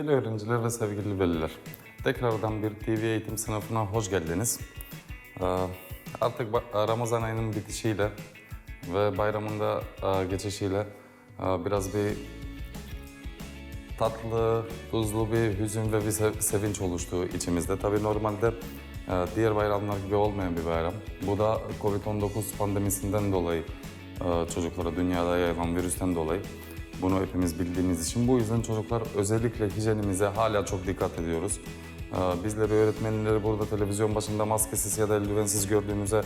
Sevgili öğrenciler ve sevgili veliler, tekrardan bir TV eğitim sınıfına hoş geldiniz. Ee, Artık Ramazan ayının bitişiyle ve bayramında e, geçişiyle e, biraz bir tatlı, tuzlu bir hüzün ve bir sev- sevinç oluştu içimizde. Tabii normalde e, diğer bayramlar gibi olmayan bir bayram. Bu da Covid-19 pandemisinden dolayı çocuklara dünyada yayılan virüsten dolayı bunu hepimiz bildiğimiz için. Bu yüzden çocuklar özellikle hijyenimize hala çok dikkat ediyoruz. E, Bizleri öğretmenleri burada televizyon başında maskesiz ya da eldivensiz gördüğümüze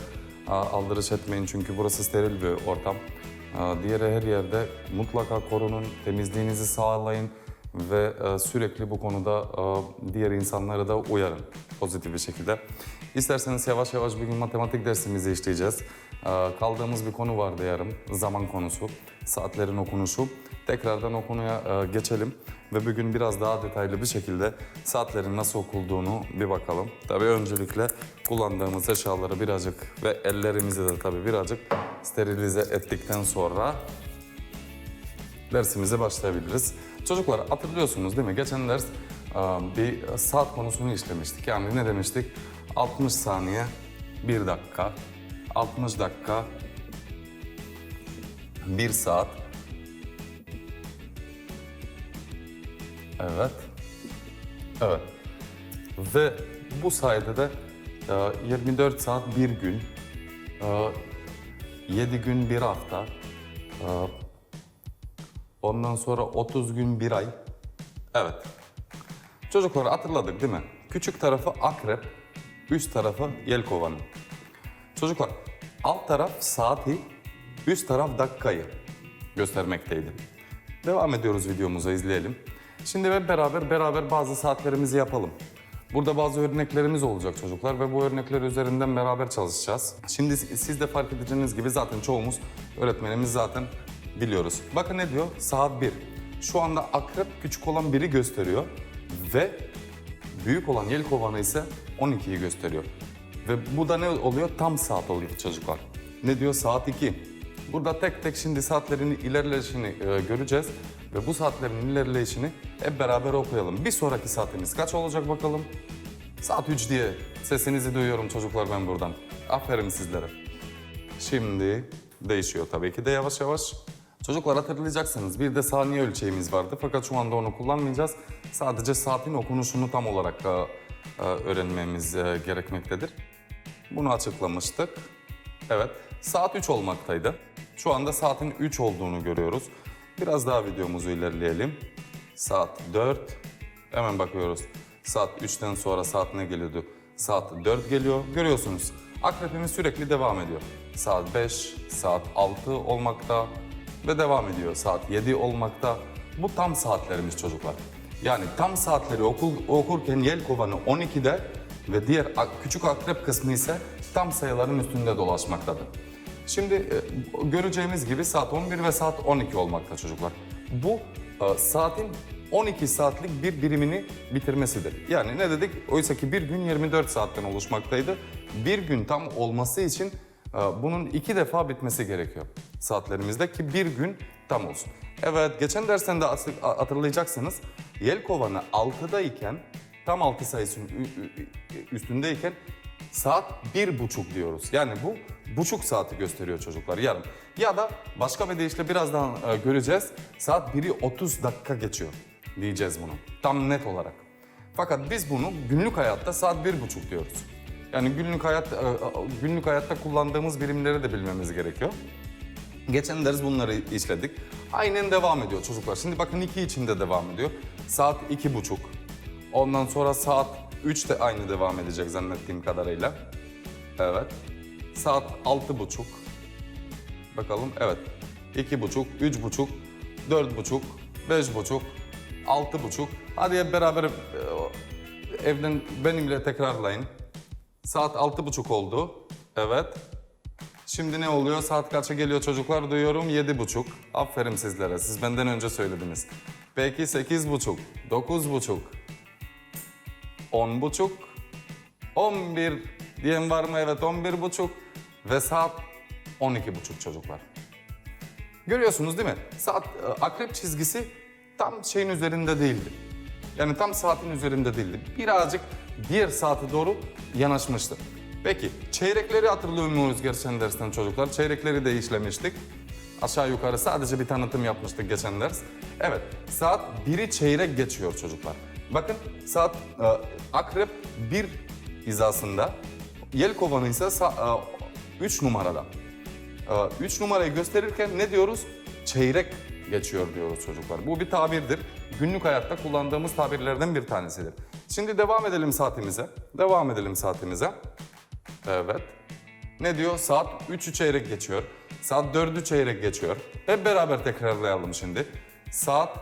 e, aldırış etmeyin çünkü burası steril bir ortam. E, Diğeri her yerde mutlaka korunun, temizliğinizi sağlayın ve e, sürekli bu konuda e, diğer insanları da uyarın pozitif bir şekilde. İsterseniz yavaş yavaş bugün matematik dersimizi işleyeceğiz. E, Kaldığımız bir konu vardı yarım, zaman konusu, saatlerin okunuşu. Tekrardan o konuya e, geçelim ve bugün biraz daha detaylı bir şekilde saatlerin nasıl okulduğunu bir bakalım. Tabii öncelikle kullandığımız eşyaları birazcık ve ellerimizi de tabii birazcık sterilize ettikten sonra dersimize başlayabiliriz. Çocuklar hatırlıyorsunuz değil mi? Geçen ders e, bir saat konusunu işlemiştik. Yani ne demiştik? 60 saniye 1 dakika, 60 dakika 1 saat. Evet. Evet. Ve bu sayede de e, 24 saat bir gün, e, 7 gün bir hafta, e, Ondan sonra 30 gün bir ay. Evet. Çocukları hatırladık değil mi? Küçük tarafı akrep, üst tarafı yelkovanı. Çocuklar alt taraf saati, üst taraf dakikayı göstermekteydi. Devam ediyoruz videomuza izleyelim. Şimdi hep beraber beraber bazı saatlerimizi yapalım. Burada bazı örneklerimiz olacak çocuklar ve bu örnekler üzerinden beraber çalışacağız. Şimdi siz de fark edeceğiniz gibi zaten çoğumuz öğretmenimiz zaten biliyoruz. Bakın ne diyor? Saat 1. Şu anda akrep küçük olan 1'i gösteriyor ve büyük olan yelkovanı ise 12'yi gösteriyor. Ve bu da ne oluyor? Tam saat oluyor çocuklar. Ne diyor? Saat 2. Burada tek tek şimdi saatlerin ilerleyişini e, göreceğiz ve bu saatlerin ilerleyişini hep beraber okuyalım. Bir sonraki saatimiz kaç olacak bakalım? Saat 3 diye sesinizi duyuyorum çocuklar ben buradan. Aferin sizlere. Şimdi değişiyor tabii ki de yavaş yavaş. Çocuklar hatırlayacaksınız bir de saniye ölçeğimiz vardı fakat şu anda onu kullanmayacağız. Sadece saatin okunuşunu tam olarak e, e, öğrenmemiz e, gerekmektedir. Bunu açıklamıştık. Evet, saat 3 olmaktaydı. Şu anda saatin 3 olduğunu görüyoruz. Biraz daha videomuzu ilerleyelim. Saat 4. Hemen bakıyoruz. Saat 3'ten sonra saat ne geliyordu? Saat 4 geliyor. Görüyorsunuz. Akrepimiz sürekli devam ediyor. Saat 5, saat 6 olmakta ve devam ediyor. Saat 7 olmakta. Bu tam saatlerimiz çocuklar. Yani tam saatleri okul, okurken Yelkovan'ı 12'de ve diğer küçük akrep kısmı ise tam sayıların üstünde dolaşmaktadır. Şimdi e, göreceğimiz gibi saat 11 ve saat 12 olmakta çocuklar. Bu e, saatin 12 saatlik bir birimini bitirmesidir. Yani ne dedik? Oysa ki bir gün 24 saatten oluşmaktaydı. Bir gün tam olması için e, bunun iki defa bitmesi gerekiyor saatlerimizde ki bir gün tam olsun. Evet, geçen dersten de hatırlayacaksınız. Yelkovanı 6'dayken, tam 6 sayısının üstündeyken saat bir buçuk diyoruz. Yani bu buçuk saati gösteriyor çocuklar yarım. Ya da başka bir deyişle birazdan e, göreceğiz. Saat 1'i 30 dakika geçiyor diyeceğiz bunu. Tam net olarak. Fakat biz bunu günlük hayatta saat bir buçuk diyoruz. Yani günlük hayat e, günlük hayatta kullandığımız birimleri de bilmemiz gerekiyor. Geçen ders bunları işledik. Aynen devam ediyor çocuklar. Şimdi bakın iki içinde devam ediyor. Saat iki buçuk. Ondan sonra saat 3 de aynı devam edecek zannettiğim kadarıyla. Evet. Saat altı buçuk. Bakalım evet. iki buçuk, üç buçuk, dört buçuk, beş buçuk, altı buçuk. Hadi hep beraber e, evden benimle tekrarlayın. Saat altı buçuk oldu. Evet. Şimdi ne oluyor? Saat kaça geliyor çocuklar? Duyuyorum yedi buçuk. Aferin sizlere. Siz benden önce söylediniz. Peki sekiz buçuk, dokuz buçuk, on buçuk, on bir diyen var mı? Evet on bir buçuk ve saat on iki buçuk çocuklar. Görüyorsunuz değil mi? Saat e, akrep çizgisi tam şeyin üzerinde değildi. Yani tam saatin üzerinde değildi. Birazcık diğer saate doğru yanaşmıştı. Peki çeyrekleri hatırlıyor muyuz geçen dersten çocuklar? Çeyrekleri de işlemiştik. Aşağı yukarı sadece bir tanıtım yapmıştık geçen ders. Evet, saat 1'i çeyrek geçiyor çocuklar. Bakın saat e, akrep 1 hizasında, yelkovanı ise 3 numarada. 3 numarayı gösterirken ne diyoruz? Çeyrek geçiyor diyoruz çocuklar. Bu bir tabirdir. Günlük hayatta kullandığımız tabirlerden bir tanesidir. Şimdi devam edelim saatimize. Devam edelim saatimize. Evet. Ne diyor? Saat 3'ü çeyrek geçiyor. Saat 4'ü çeyrek geçiyor. Hep beraber tekrarlayalım şimdi. Saat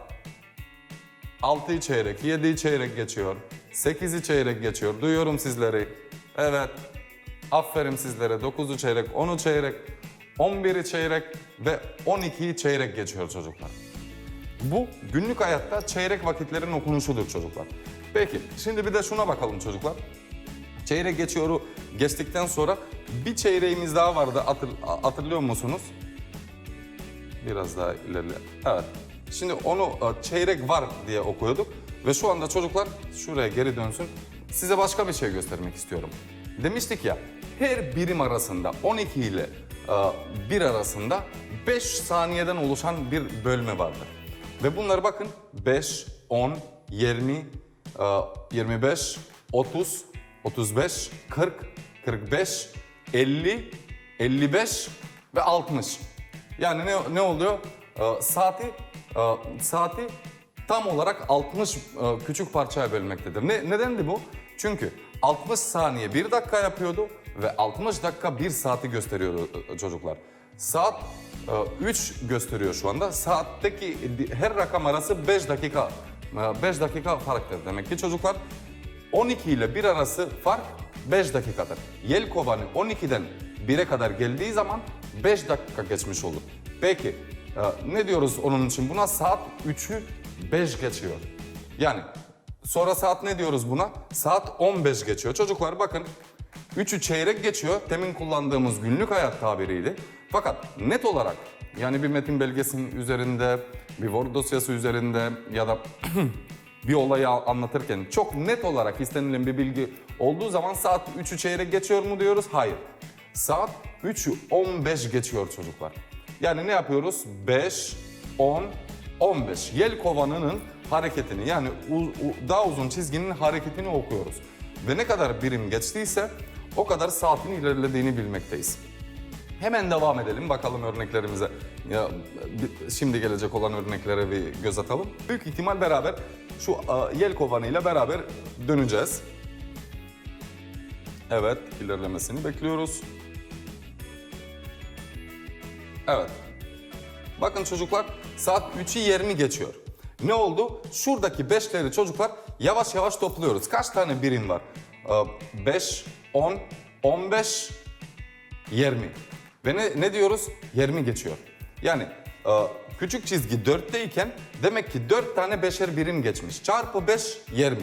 6'yı çeyrek, 7'yi çeyrek geçiyor. 8'i çeyrek geçiyor. Duyuyorum sizleri. Evet. Aferin sizlere. 9'u çeyrek, 10'u çeyrek, 11'i çeyrek ve 12'yi çeyrek geçiyor çocuklar. Bu günlük hayatta çeyrek vakitlerin okunuşudur çocuklar. Peki şimdi bir de şuna bakalım çocuklar. Çeyrek geçiyoru geçtikten sonra bir çeyreğimiz daha vardı hatır, hatırlıyor musunuz? Biraz daha ilerle. Evet. Şimdi onu e, çeyrek var diye okuyorduk. Ve şu anda çocuklar şuraya geri dönsün. Size başka bir şey göstermek istiyorum. Demiştik ya her birim arasında 12 ile e, 1 arasında 5 saniyeden oluşan bir bölme vardır. Ve bunlar bakın 5, 10, 20, e, 25, 30, 35, 40, 45, 50, 55 ve 60. Yani ne, ne oluyor? Ee, saati e, saati tam olarak 60 e, küçük parçaya bölmektedir. Ne, nedendi bu? Çünkü 60 saniye 1 dakika yapıyordu ve 60 dakika 1 saati gösteriyordu e, çocuklar. Saat 3 gösteriyor şu anda. Saatteki her rakam arası 5 dakika 5 dakika farktır. Demek ki çocuklar 12 ile 1 arası fark 5 dakikadır. Yelkovanı 12'den 1'e kadar geldiği zaman 5 dakika geçmiş olur. Peki e, ne diyoruz onun için buna? Saat 3'ü 5 geçiyor. Yani sonra saat ne diyoruz buna? Saat 15 geçiyor. Çocuklar bakın 3'ü çeyrek geçiyor. Temin kullandığımız günlük hayat tabiriydi. Fakat net olarak yani bir metin belgesinin üzerinde, bir Word dosyası üzerinde ya da bir olayı anlatırken çok net olarak istenilen bir bilgi olduğu zaman saat 3'ü çeyrek geçiyor mu diyoruz? Hayır. Saat 3'ü 15 geçiyor çocuklar. Yani ne yapıyoruz? 5, 10, 15. Yel kovanının hareketini yani daha uzun çizginin hareketini okuyoruz. Ve ne kadar birim geçtiyse o kadar saatin ilerlediğini bilmekteyiz. Hemen devam edelim bakalım örneklerimize. Ya şimdi gelecek olan örneklere bir göz atalım. Büyük ihtimal beraber şu yel kovanıyla beraber döneceğiz. Evet, ilerlemesini bekliyoruz. Evet. Bakın çocuklar saat 3'ü 20 geçiyor. Ne oldu? Şuradaki beşleri çocuklar yavaş yavaş topluyoruz. Kaç tane birim var? 5, 10, 15, 20. Ve ne, ne diyoruz? 20 geçiyor. Yani küçük çizgi 4'teyken demek ki 4 tane beşer birim geçmiş. Çarpı 5, 20.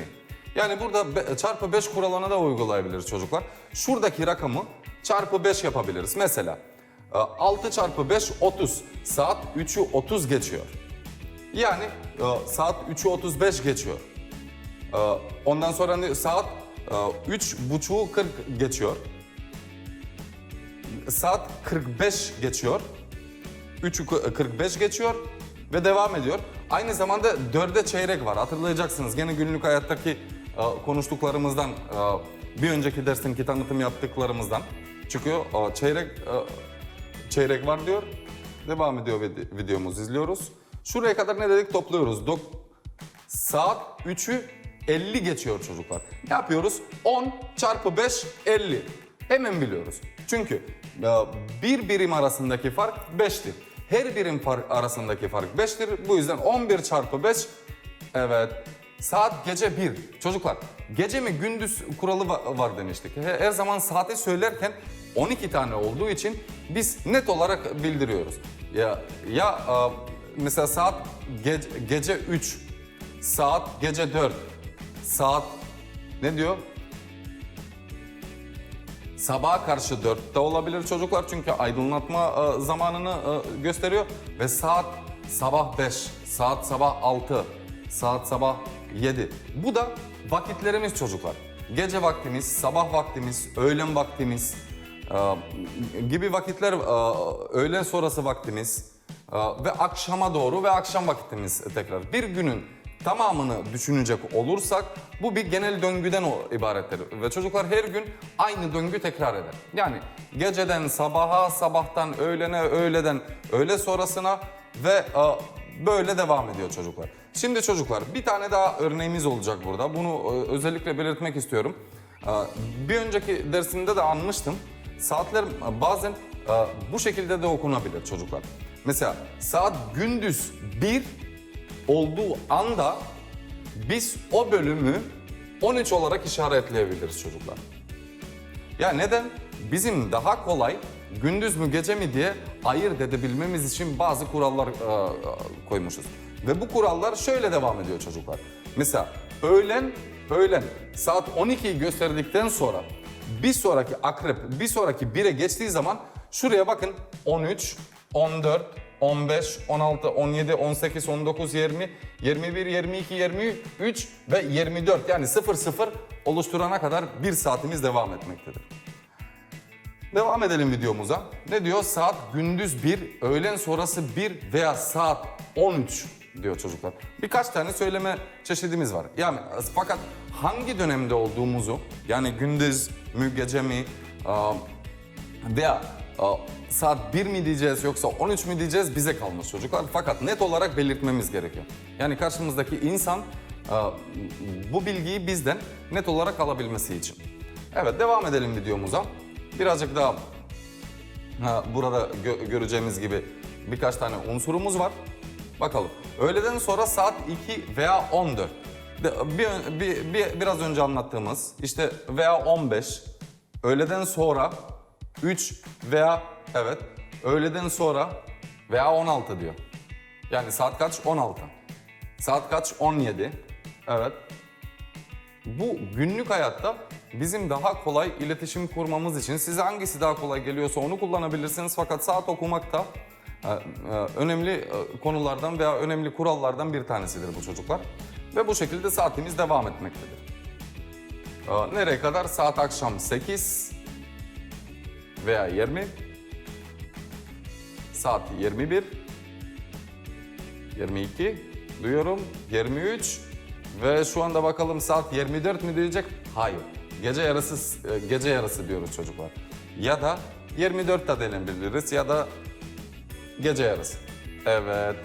Yani burada çarpı 5 kuralını da uygulayabiliriz çocuklar. Şuradaki rakamı çarpı 5 yapabiliriz. Mesela e, 6 çarpı 5, 30. Saat 3'ü 30 geçiyor. Yani e, saat 3'ü 35 geçiyor. E, ondan sonra saat e, 3 buçuğu 40 geçiyor. Saat 45 geçiyor. 3'ü 45 geçiyor ve devam ediyor. Aynı zamanda 4'e çeyrek var. Hatırlayacaksınız gene günlük hayattaki e, konuştuklarımızdan e, bir önceki dersinki tanıtım yaptıklarımızdan çıkıyor. E, çeyrek çeyrek var diyor. Devam ediyor vid- videomuz izliyoruz. Şuraya kadar ne dedik topluyoruz. Dok- Saat 3'ü 50 geçiyor çocuklar. Ne yapıyoruz? 10 çarpı 5 50. Hemen biliyoruz. Çünkü bir birim arasındaki fark 5'tir. Her birim fark arasındaki fark 5'tir. Bu yüzden 11 çarpı 5 evet saat gece 1. Çocuklar gece mi gündüz kuralı va- var demiştik. He- Her zaman saati söylerken 12 tane olduğu için biz net olarak bildiriyoruz. Ya ya mesela saat gece, gece 3 Saat gece 4. Saat ne diyor? Sabaha karşı 4'te olabilir çocuklar çünkü aydınlatma e, zamanını e, gösteriyor ve saat sabah 5, saat sabah 6, saat sabah 7. Bu da vakitlerimiz çocuklar. Gece vaktimiz, sabah vaktimiz, öğlen vaktimiz e, gibi vakitler, e, öğlen sonrası vaktimiz e, ve akşama doğru ve akşam vakitimiz tekrar. Bir günün tamamını düşünecek olursak bu bir genel döngüden o- ibarettir. Ve çocuklar her gün aynı döngü tekrar eder. Yani geceden sabaha, sabahtan öğlene, öğleden öğle sonrasına ve e, böyle devam ediyor çocuklar. Şimdi çocuklar bir tane daha örneğimiz olacak burada. Bunu e, özellikle belirtmek istiyorum. E, Bir önceki dersimde de anmıştım. Saatler bazen bu şekilde de okunabilir çocuklar. Mesela saat gündüz 1 olduğu anda biz o bölümü 13 olarak işaretleyebiliriz çocuklar. Ya neden? Bizim daha kolay gündüz mü gece mi diye ayırt edebilmemiz için bazı kurallar e, e, koymuşuz. Ve bu kurallar şöyle devam ediyor çocuklar. Mesela öğlen, öğlen saat 12'yi gösterdikten sonra bir sonraki akrep, bir sonraki 1'e geçtiği zaman şuraya bakın 13, 14, 15, 16, 17, 18, 19, 20, 21, 22, 23 ve 24 yani 00 oluşturana kadar bir saatimiz devam etmektedir. Devam edelim videomuza. Ne diyor? Saat gündüz 1, öğlen sonrası 1 veya saat 13 diyor çocuklar. Birkaç tane söyleme çeşidimiz var. Yani fakat hangi dönemde olduğumuzu yani gündüz mü gece mi veya saat 1 mi diyeceğiz yoksa 13 mü diyeceğiz bize kalmış çocuklar. Fakat net olarak belirtmemiz gerekiyor. Yani karşımızdaki insan aa, bu bilgiyi bizden net olarak alabilmesi için. Evet devam edelim videomuza. Birazcık daha ha, burada gö- göreceğimiz gibi birkaç tane unsurumuz var. Bakalım. Öğleden sonra saat 2 veya 14. De- Bir, bir, bir, biraz önce anlattığımız işte veya 15. Öğleden sonra 3 veya evet öğleden sonra veya 16 diyor. Yani saat kaç? 16. Saat kaç? 17. Evet. Bu günlük hayatta bizim daha kolay iletişim kurmamız için size hangisi daha kolay geliyorsa onu kullanabilirsiniz. Fakat saat okumak da e, e, önemli e, konulardan veya önemli kurallardan bir tanesidir bu çocuklar. Ve bu şekilde saatimiz devam etmektedir. Nereye kadar? Saat akşam 8 veya 20. Saat 21. 22 duyuyorum 23 ve şu anda bakalım saat 24 mi diyecek? Hayır. Gece yarısı e, gece yarısı diyoruz çocuklar. Ya da 24 de denebiliriz ya da gece yarısı. Evet.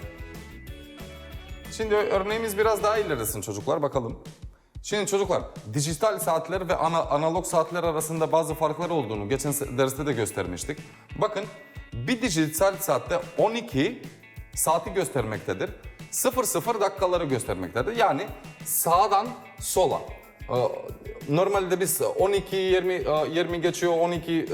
Şimdi örneğimiz biraz daha ilerisin çocuklar bakalım. Şimdi çocuklar dijital saatler ve ana, analog saatler arasında bazı farklar olduğunu geçen derste de göstermiştik. Bakın bir dijital saatte 12 saati göstermektedir. 00 dakikaları göstermektedir. Yani sağdan sola. Ee, Normalde biz 12 20 e, 20 geçiyor 12 e, e, e,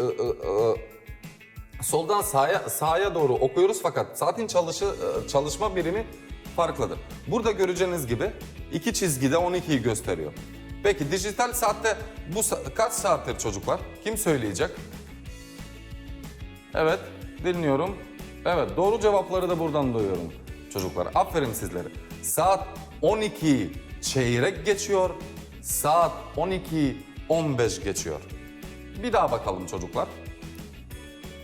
soldan sağa sağa doğru okuyoruz fakat saatin çalışı çalışma birimi farklıdır. Burada göreceğiniz gibi iki çizgide 12'yi gösteriyor. Peki dijital saatte bu sa- kaç saattir çocuklar? Kim söyleyecek? Evet, dinliyorum. Evet, doğru cevapları da buradan duyuyorum çocuklar. Aferin sizlere. Saat 12 çeyrek geçiyor. Saat 12 15 geçiyor. Bir daha bakalım çocuklar.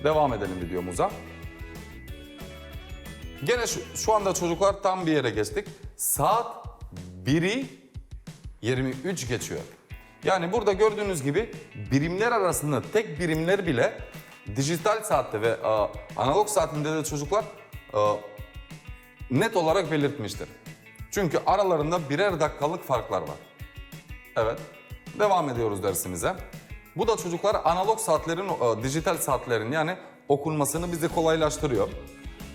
Devam edelim videomuza. Gene şu, şu anda çocuklar tam bir yere geçtik. Saat 1'i 23 geçiyor. Yani burada gördüğünüz gibi birimler arasında tek birimler bile dijital saatte ve e, analog saatinde de çocuklar e, net olarak belirtmiştir. Çünkü aralarında birer dakikalık farklar var. Evet. Devam ediyoruz dersimize. Bu da çocuklar analog saatlerin, e, dijital saatlerin yani okunmasını bize kolaylaştırıyor.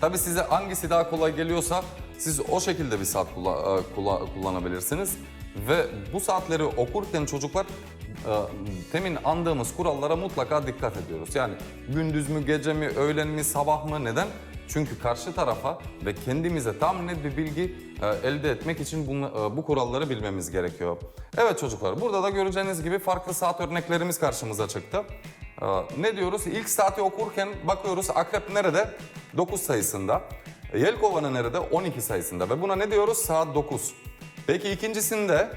Tabi size hangisi daha kolay geliyorsa siz o şekilde bir saat kulla- e, kulla- kullanabilirsiniz. Ve bu saatleri okurken çocuklar e, temin andığımız kurallara mutlaka dikkat ediyoruz. Yani gündüz mü, gece mi, öğlen mi, sabah mı neden? Çünkü karşı tarafa ve kendimize tam net bir bilgi e, elde etmek için bunu, bu kuralları bilmemiz gerekiyor. Evet çocuklar burada da göreceğiniz gibi farklı saat örneklerimiz karşımıza çıktı. Ne diyoruz? İlk saati okurken bakıyoruz akrep nerede? 9 sayısında. Yelkova nerede? 12 sayısında ve buna ne diyoruz? Saat 9. Peki ikincisinde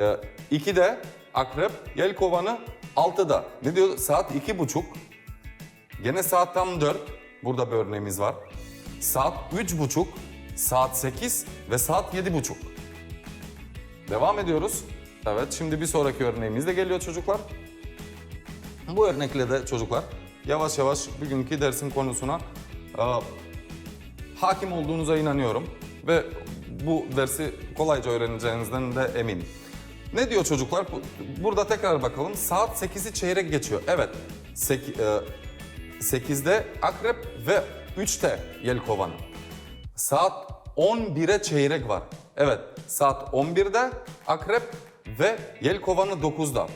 e, 2'de akrep, yelkovanı 6'da. Ne diyor? Saat iki buçuk. Gene saat tam 4. Burada bir örneğimiz var. Saat üç buçuk, saat 8 ve saat yedi buçuk. Devam ediyoruz. Evet şimdi bir sonraki örneğimiz de geliyor çocuklar. Bu örnekle de çocuklar yavaş yavaş bugünkü dersin konusuna e, hakim olduğunuza inanıyorum ve bu dersi kolayca öğreneceğinizden de eminim. Ne diyor çocuklar? Bu- Burada tekrar bakalım. Saat 8'i çeyrek geçiyor. Evet. sek- e, 8'de akrep ve 3'te yelkovan. Saat 11'e çeyrek var. Evet. Saat 11'de akrep ve yelkovanı 9'da.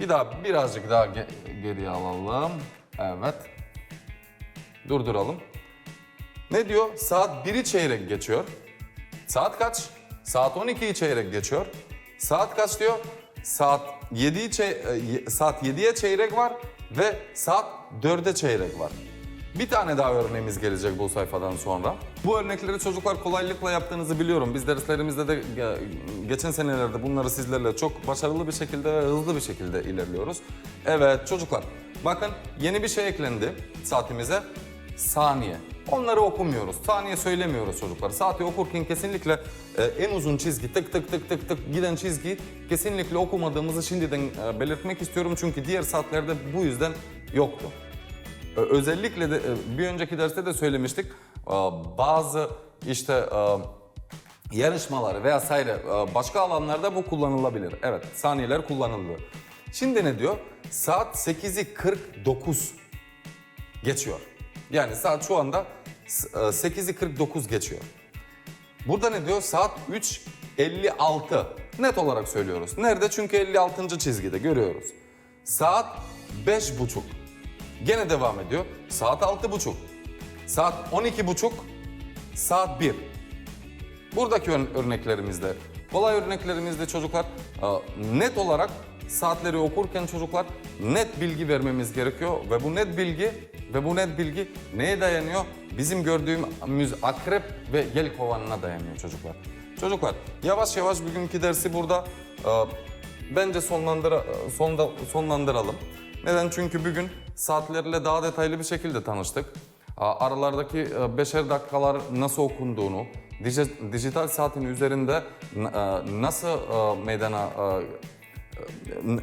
Bir daha birazcık daha ge- geriye alalım. Evet. Durduralım. Ne diyor? Saat 1'i çeyrek geçiyor. Saat kaç? Saat 12'yi çeyrek geçiyor. Saat kaç diyor? Saat 7'yi çey- e, saat 7'ye çeyrek var ve saat 4'e çeyrek var. Bir tane daha örneğimiz gelecek bu sayfadan sonra. Bu örnekleri çocuklar kolaylıkla yaptığınızı biliyorum. Biz derslerimizde de ge- geçen senelerde bunları sizlerle çok başarılı bir şekilde ve hızlı bir şekilde ilerliyoruz. Evet çocuklar bakın yeni bir şey eklendi saatimize. Saniye. Onları okumuyoruz. Saniye söylemiyoruz çocuklar. Saati okurken kesinlikle e, en uzun çizgi tık tık tık tık tık giden çizgi kesinlikle okumadığımızı şimdiden e, belirtmek istiyorum. Çünkü diğer saatlerde bu yüzden yoktu. Özellikle de e, bir önceki derste de söylemiştik. Bazı işte yarışmalar veya sayre başka alanlarda bu kullanılabilir. Evet saniyeler kullanıldı. Şimdi ne diyor? Saat 8'i 49 geçiyor. Yani saat şu anda s- e, 8'i 49 geçiyor. Burada ne diyor? Saat 3.56. Net olarak söylüyoruz. Nerede? Çünkü 56. çizgide görüyoruz. Saat 5.30. Gene devam ediyor. Saat 6.30. Saat 12.30. Saat 1. Buradaki ör- örneklerimizde, kolay örneklerimizde çocuklar e, net olarak saatleri okurken çocuklar net bilgi vermemiz gerekiyor ve bu net bilgi ve bu net bilgi neye dayanıyor? Bizim gördüğümüz akrep ve yel kovanına dayanıyor çocuklar. Çocuklar yavaş yavaş bugünkü dersi burada e, bence sonlandıra, sonda, sonlandıralım. Neden? Çünkü bugün saatlerle daha detaylı bir şekilde tanıştık. Aralardaki e, beşer dakikalar nasıl okunduğunu, dij- dijital saatin üzerinde e, nasıl e, meydana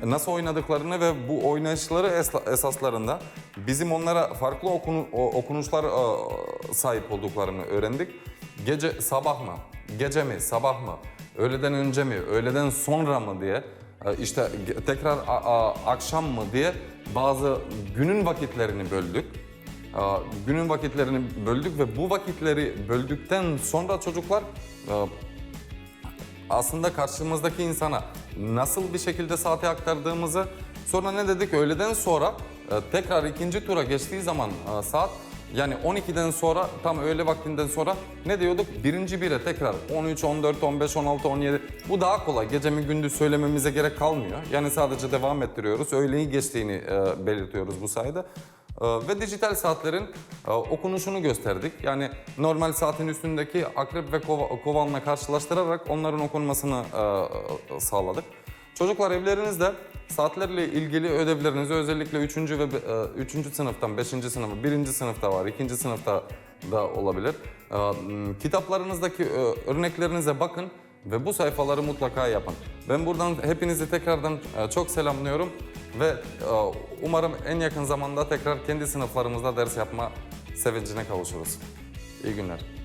nasıl oynadıklarını ve bu oynayışları esaslarında bizim onlara farklı okunu, okunuşlar sahip olduklarını öğrendik. Gece sabah mı, gece mi, sabah mı, öğleden önce mi, öğleden sonra mı diye işte ge- tekrar akşam mı diye bazı günün vakitlerini böldük. Aa, Günün vakitlerini böldük ve bu vakitleri böldükten sonra çocuklar e, aslında karşımızdaki insana nasıl bir şekilde saati aktardığımızı sonra ne dedik öğleden sonra e, tekrar ikinci tura geçtiği zaman e, saat yani 12'den sonra tam öğle vaktinden sonra ne diyorduk? Birinci bire tekrar 13, 14, 15, 16, 17 bu daha kolay. Gece mi gündüz söylememize gerek kalmıyor. Yani sadece devam ettiriyoruz. Öğleyi geçtiğini e, belirtiyoruz bu sayede. E, ve dijital saatlerin e, okunuşunu gösterdik. Yani normal saatin üstündeki akrep ve kova, kovanla karşılaştırarak onların okunmasını e, sağladık. Çocuklar evlerinizde saatlerle ilgili ödevlerinizi özellikle 3. ve 3. sınıftan 5. sınıfı, 1. sınıfta var, 2. sınıfta da olabilir. E, Kitaplarınızdaki e, örneklerinize bakın ve bu sayfaları mutlaka yapın. Ben buradan hepinizi tekrardan e, çok selamlıyorum ve e, umarım en yakın zamanda tekrar kendi sınıflarımızda ders yapma sevincine kavuşuruz. İyi günler.